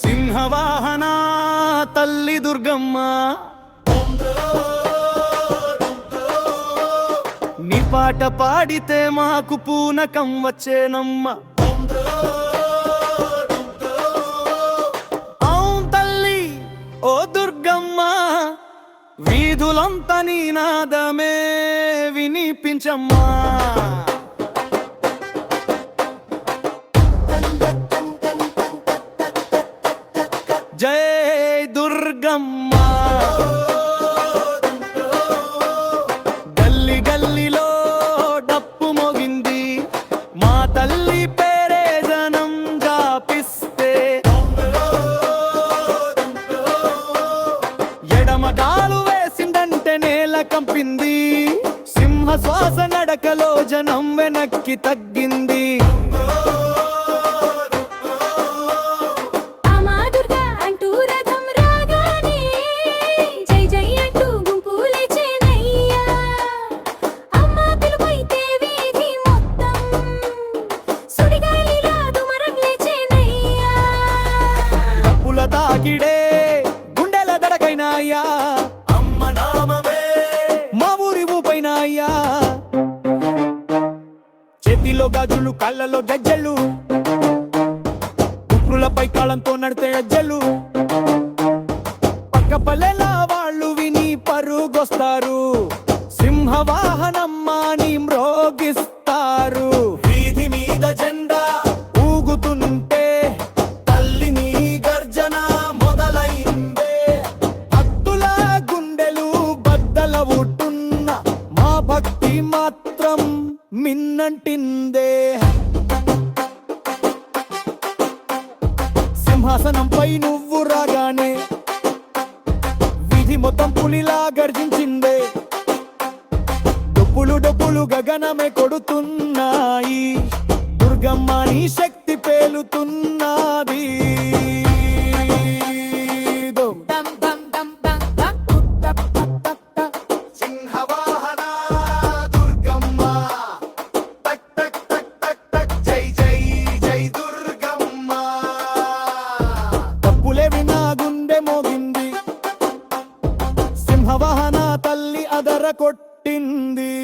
సింహవాహన తల్లి దుర్గమ్మ నీ పాట పాడితే మాకు పూనకం వచ్చేనమ్మ వీధులంతా నీ నాదమే. వినిపించమ్మా. జై దుర్గమ్మ. కంపింది సింహ శ్వాస నడకలో జనం వెనక్కి తగ్గింది. అమ్మా చేతిలో గాజులు కళ్ళలో గజ్జలు. కుక్రులపై కాలంతో నడితే అజ్జలు. పక్క పల్లెలా వాళ్ళు విని పరుగొస్తారు. సింహవాహనమ్మాని మిన్నంటిందే. సింహాసనంపై నువ్వు రాగానే విధి మొత్తం పులిలా గర్జించిందే. డబ్బులు డబ్బులు గగనమే కొడుతున్నాయి. దుర్గమ్మ నీ శక్తి పేలుతున్నది. అదర కొట్టింది.